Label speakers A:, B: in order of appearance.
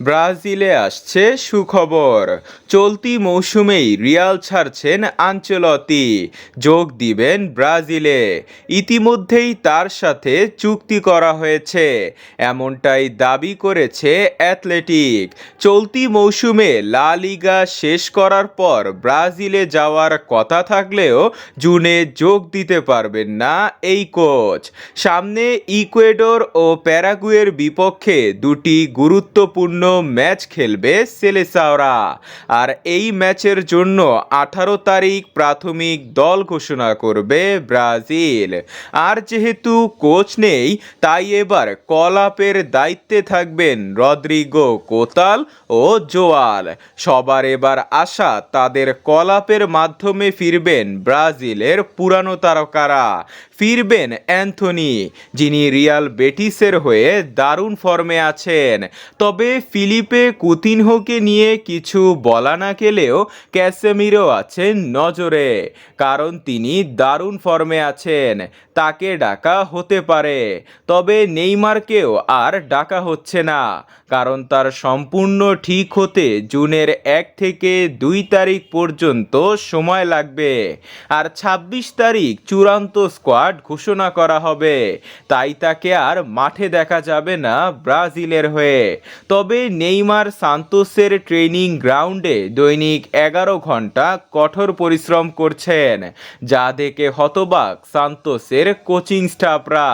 A: ব্রাজিলে আসছে সুখবর। চলতি মৌসুমেই রিয়াল ছাড়ছেন আঞ্চলতি। যোগ দিবেন ব্রাজিলে। ইতিমধ্যেই তার সাথে চুক্তি করা হয়েছে। এমনটাই দাবি করেছে অ্যাথলেটিক। চলতি মৌসুমে লা লিগা শেষ করার পর ব্রাজিলে যাওয়ার কথা থাকলেও জুনে যোগ দিতে পারবেন না এই কোচ। সামনে ইকুয়েডর ও প্যারাগুয়ের বিপক্ষে দুটি গুরুত্বপূর্ণ ম্যাচ খেলবে সেলেসাওরা। আর এই ম্যাচের জন্য আঠারো তারিখ প্রাথমিক দল ঘোষণা করবে ব্রাজিল। আর যেহেতু কোচ নেই, তাই এবার কলাপের দায়িত্বে থাকবেন রদ্রিগো কোতাল ও জোয়াল। সবার এবার আশা, তাদের কলাপের মাধ্যমে ফিরবেন ব্রাজিলের পুরানো তারকারা। ফিরবেন অ্যান্থনি, যিনি রিয়াল বেটিসের হয়ে দারুণ ফর্মে আছেন। তবে ফিলিপে কুতিনহোকে নিয়ে কিছু বলা না গেলেও ক্যাসেমিরো আছেন নজরে, কারণ তিনি দারুণ ফর্মে আছেন। তাকে ডাকা হতে পারে, তবে নেইমারকেও আর ডাকা হচ্ছে না, কারণ তার সম্পূর্ণ ঠিক হতে জুনের এক থেকে দুই তারিখ পর্যন্ত সময় লাগবে। আর ছাব্বিশ তারিখ চূড়ান্ত স্কোয়াড ঘোষণা করা হবে। তাই তাকে আর মাঠে দেখা যাবে না ব্রাজিলের হয়ে। তবে নেইমার সান্তোসের ট্রেনিং গ্রাউন্ডে দৈনিক এগারো ঘণ্টা কঠোর পরিশ্রম করছেন, যা দেখে হতবাক সান্তোসের কোচিং স্টাফরা।